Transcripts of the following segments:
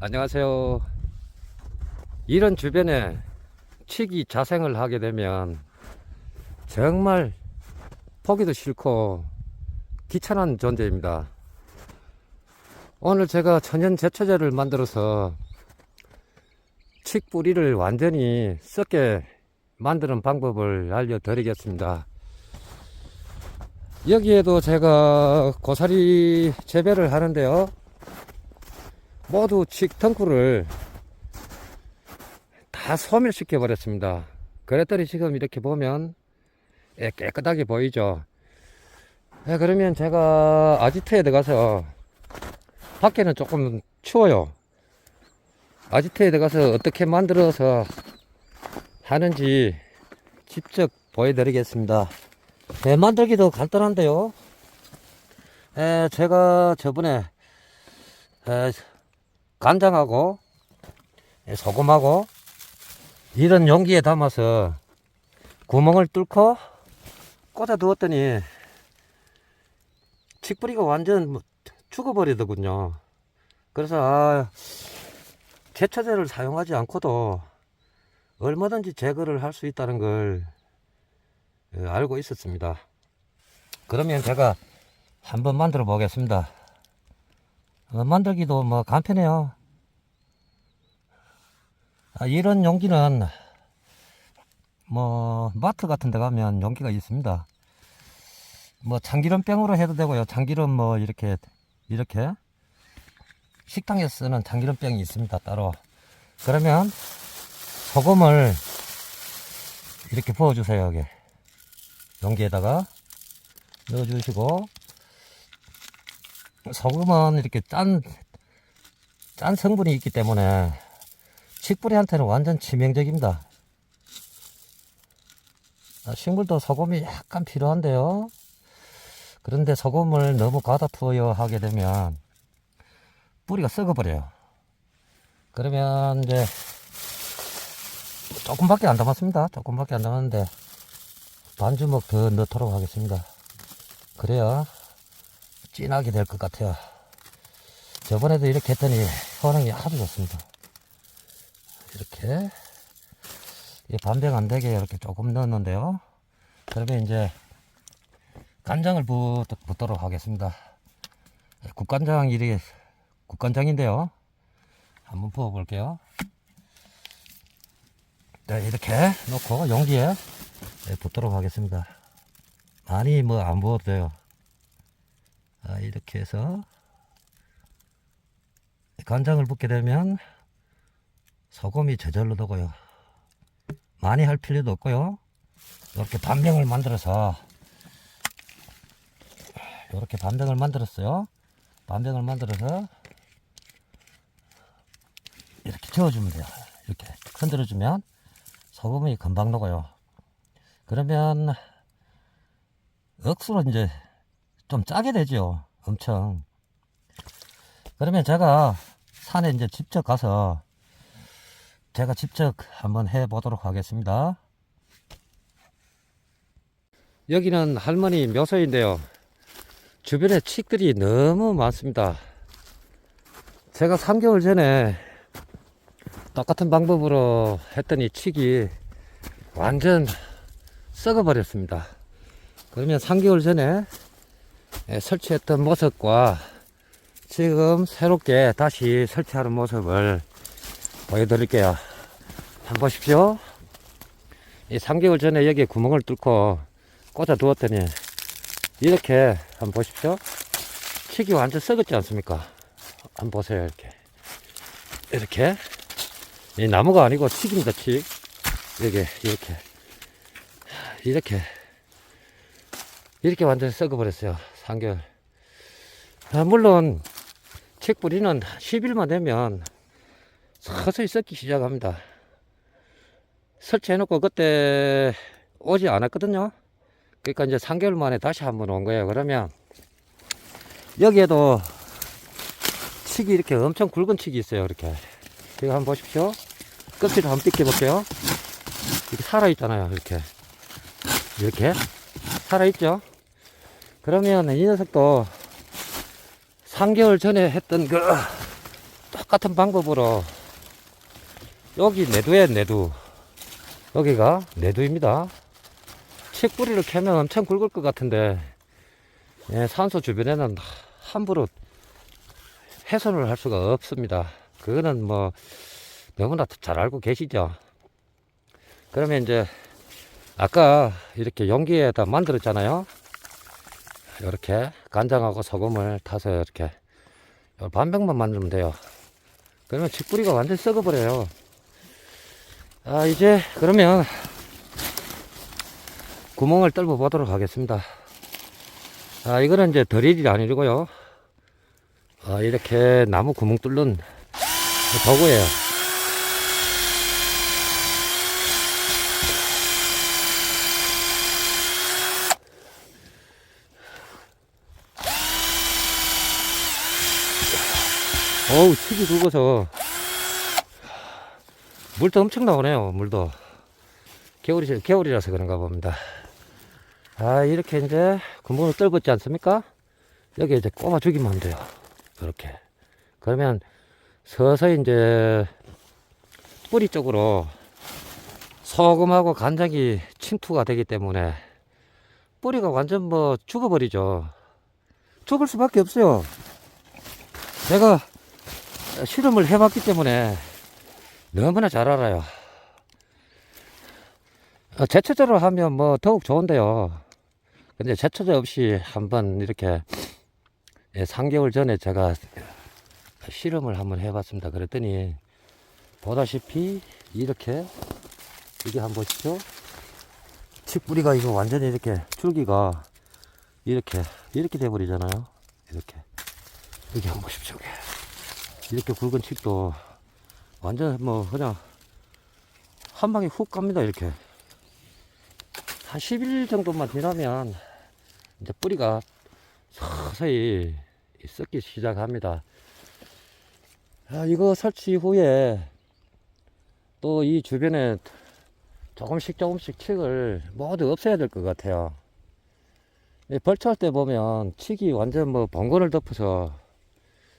안녕하세요. 이런 주변에 치기 자생을 하게 되면 정말 보기도 싫고 귀찮은 존재입니다. 오늘 제가 천연 제초제를 만들어서 칡 뿌리를 완전히 썩게 만드는 방법을 알려드리겠습니다. 여기에도 제가 고사리 재배를 하는데요. 모두 칡 덩쿨을 다 소멸시켜 버렸습니다. 그랬더니 지금 이렇게 보면 예, 깨끗하게 보이죠. 예, 그러면 제가 아지트에 들어가서 밖에는 조금 추워요. 아지트에 들어가서 어떻게 만들어서 하는지 직접 보여드리겠습니다. 예, 만들기도 간단한데요. 예, 제가 저번에 에, 간장하고 예, 소금하고 이런 용기에 담아서 구멍을 뚫고 꽂아 두었더니 칡뿌리가 완전 뭐 죽어버리더군요. 그래서 아, 제초제를 사용하지 않고도 얼마든지 제거를 할 수 있다는 걸 예, 알고 있었습니다. 그러면 제가 한번 만들어 보겠습니다. 어, 만들기도 뭐 간편해요. 아, 이런 용기는 뭐 마트 같은 데 가면 용기가 있습니다. 뭐 참기름 병으로 해도 되고요. 참기름 뭐 이렇게 이렇게 식당에서 쓰는 참기름 병이 있습니다. 따로. 그러면 소금을 이렇게 부어 주세요. 여기. 용기에다가 넣어 주시고 소금은 이렇게 짠, 짠 성분이 있기 때문에 칡뿌리한테는 완전 치명적입니다. 아, 식물도 소금이 약간 필요한데요. 그런데 소금을 너무 과다 투여 하게 되면 뿌리가 썩어버려요. 그러면 이제 조금밖에 안 담았습니다. 조금밖에 안 담았는데 반 주먹 더 넣도록 하겠습니다. 그래야 진하게 될 것 같아요. 저번에도 이렇게 했더니 효능이 아주 좋습니다. 이렇게 이 반병 안 되게 이렇게 조금 넣었는데요. 그러면 이제 간장을 붓, 붓도록 하겠습니다. 국간장 이게 국간장인데요. 한번 부어 볼게요. 네, 이렇게 놓고 용기에 네, 붓도록 하겠습니다. 많이 뭐 안 부어도 돼요. 아, 이렇게 해서 간장을 붓게 되면 소금이 저절로 되고요. 많이 할 필요도 없고요. 이렇게 반병을 만들어서 이렇게 반병을 만들었어요. 반병을 만들어서 이렇게 저어주면 돼요. 이렇게 흔들어주면 소금이 금방 녹아요. 그러면 억수로 이제 좀 짜게 되죠. 엄청. 그러면 제가 산에 이제 직접 가서 제가 직접 한번 해 보도록 하겠습니다. 여기는 할머니 묘소인데요. 주변에 칡들이 너무 많습니다. 제가 3개월 전에 똑같은 방법으로 했더니 칡이 완전 썩어버렸습니다. 그러면 3개월 전에 예, 설치했던 모습과 지금 새롭게 다시 설치하는 모습을 보여드릴게요. 한번 보십시오. 이 3개월 전에 여기에 구멍을 뚫고 꽂아 두었더니 이렇게 한번 보십시오. 칡이 완전 썩었지 않습니까? 한번 보세요. 이렇게. 이렇게. 이 나무가 아니고 칡입니다. 칡. 여기, 이렇게. 이렇게. 이렇게 완전 썩어버렸어요. 3개월. 아, 물론, 칡 뿌리는 10일만 되면 서서히 썩기 시작합니다. 설치해놓고 그때 오지 않았거든요. 그러니까 이제 3개월 만에 다시 한번 온 거예요. 그러면 여기에도 칡이 이렇게 엄청 굵은 칡이 있어요. 이렇게. 이거 한번 보십시오. 껍질을 한번 뜯겨볼게요. 이렇게 살아있잖아요. 이렇게. 이렇게. 살아있죠? 그러면 이 녀석도 3개월 전에 했던 그 똑같은 방법으로 여기 내두에 내두 여기가 내두입니다. 칡 뿌리를 캐면 엄청 굵을 것 같은데 예, 산소 주변에는 함부로 훼손을 할 수가 없습니다. 그거는 뭐 너무나 잘 알고 계시죠? 그러면 이제 아까 이렇게 용기에다 만들었잖아요 이렇게 간장하고 소금을 타서 이렇게 반병만 만들면 돼요. 그러면 칡뿌리가 완전히 썩어버려요. 아 이제 그러면 구멍을 뚫어 보도록 하겠습니다. 아 이거는 이제 드릴이 아니고요. 아 이렇게 나무 구멍 뚫는 도구예요 어우 칩이 굵어서. 물도 엄청 나오네요 물도. 겨울이 겨울이라서 그런가 봅니다. 아 이렇게 이제 구멍을 뚫었지 않습니까? 여기 이제 꼽아 주기만 하면 돼요. 이렇게. 그러면 서서히 이제 뿌리 쪽으로 소금하고 간장이 침투가 되기 때문에 뿌리가 완전 뭐 죽어버리죠. 죽을 수밖에 없어요. 제가 실험을 해봤기 때문에 너무나 잘 알아요. 어, 제초제로 하면 뭐 더욱 좋은데요. 근데 제초제 없이 한번 이렇게 예, 3개월 전에 제가 실험을 한번 해봤습니다. 그랬더니 보다시피 이렇게 이게 한번 보시죠. 칡뿌리가 이거 완전히 이렇게 줄기가 이렇게 이렇게 돼버리잖아요. 이렇게 여기 한번 보십시오. 이렇게 굵은 칡도 완전 뭐 그냥 한 방에 훅 갑니다 이렇게. 한 10일 정도만 지나면 이제 뿌리가 서서히 썩기 시작합니다. 아, 이거 설치 후에 또 이 주변에 조금씩 조금씩 칡을 모두 없애야 될 것 같아요. 이 벌초할 때 보면 칡이 완전 뭐 봉건을 덮어서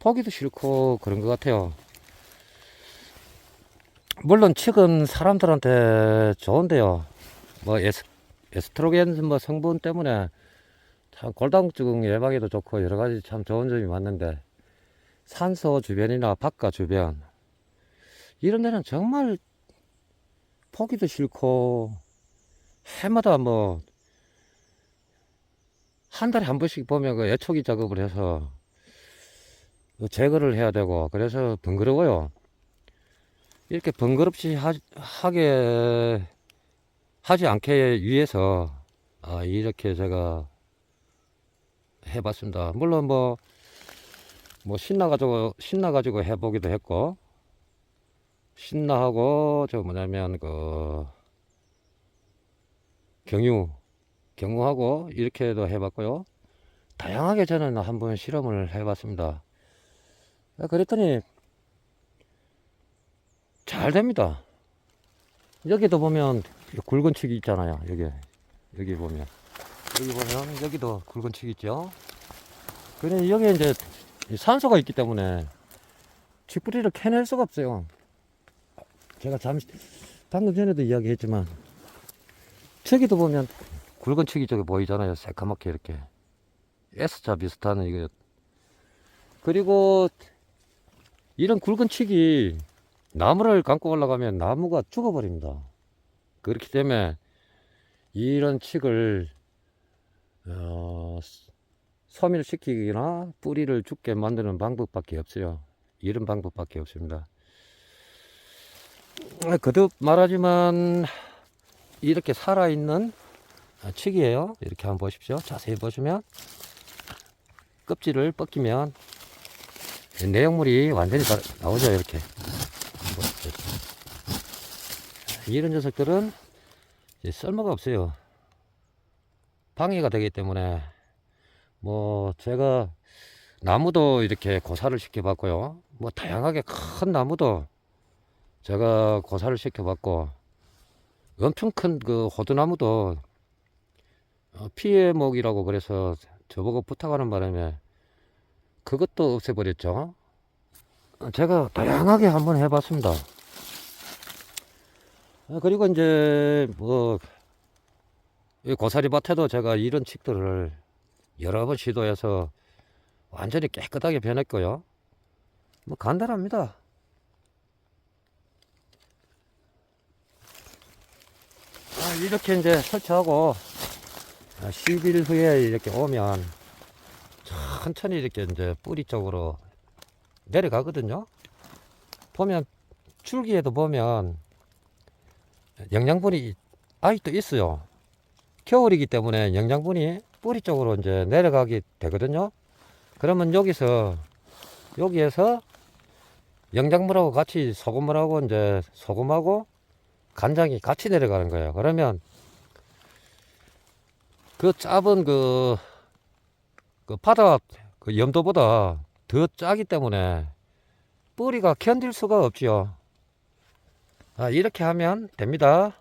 보기도 싫고 그런 것 같아요. 물론 칡은 사람들한테 좋은데요. 뭐 에스, 에스트로겐 뭐 성분 때문에 참 골다공증 예방에도 좋고 여러 가지 참 좋은 점이 많는데 산소 주변이나 바깥 주변 이런 데는 정말 보기도 싫고 해마다 뭐 한 달에 한 번씩 보면 그 애초기 작업을 해서 그 제거를 해야 되고 그래서 번거로워요. 이렇게 번거롭지 하, 하게 하지 않게 위해서 아, 이렇게 제가 해봤습니다. 물론 뭐, 뭐 신나가지고, 신나가지고 해보기도 했고, 신나하고, 저 뭐냐면, 그, 경유, 경우하고, 이렇게도 해봤고요. 다양하게 저는 한번 실험을 해봤습니다. 아, 그랬더니 잘 됩니다. 여기도 보면 굵은 칡이 있잖아요. 여기 여기 보면 여기 보면 여기도 굵은 칡이 있죠. 그래 여기 이제 산소가 있기 때문에 칡뿌리를 캐낼 수가 없어요. 제가 잠시 방금 전에도 이야기했지만 저기도 보면 굵은 칡이 저기 보이잖아요. 새까맣게 이렇게 S자 비슷한 이거 그리고 이런 굵은 칡이 나무를 감고 올라가면 나무가 죽어버립니다. 그렇기 때문에 이런 칡을 어, 소멸시키거나 뿌리를 죽게 만드는 방법밖에 없어요. 이런 방법밖에 없습니다. 거듭 말하지만 이렇게 살아있는 칡이에요. 이렇게 한번 보십시오. 자세히 보시면 껍질을 벗기면 내용물이 완전히 다 나오죠 이렇게. 이런 녀석들은 쓸모가 없어요. 방해가 되기 때문에. 뭐 제가 나무도 이렇게 고사를 시켜 봤고요. 뭐 다양하게 큰 나무도 제가 고사를 시켜 봤고 엄청 큰 그 호두나무도 어, 피해목이라고 그래서 저보고 부탁하는 바람에 그것도 없애버렸죠. 제가 다양하게 한번 해봤습니다. 아, 그리고 이제 뭐이 고사리 밭에도 제가 이런 칙들을 여러 번 시도해서 완전히 깨끗하게 변했고요. 뭐 간단합니다. 아, 이렇게 이제 설치하고 아, 10일 후에 이렇게 오면 천천히 이렇게 이제 뿌리 쪽으로 내려가거든요. 보면 줄기에도 보면 영양분이 아직도 있어요. 겨울이기 때문에 영양분이 뿌리 쪽으로 이제 내려가게 되거든요. 그러면 여기서 여기에서 영양분하고 같이 소금물하고 이제 소금하고 간장이 같이 내려가는 거예요. 그러면 그 짧은 그, 그 바다 그 염도보다 더 짜기 때문에 뿌리가 견딜 수가 없지요. 아, 이렇게 하면 됩니다.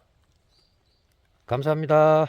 감사합니다.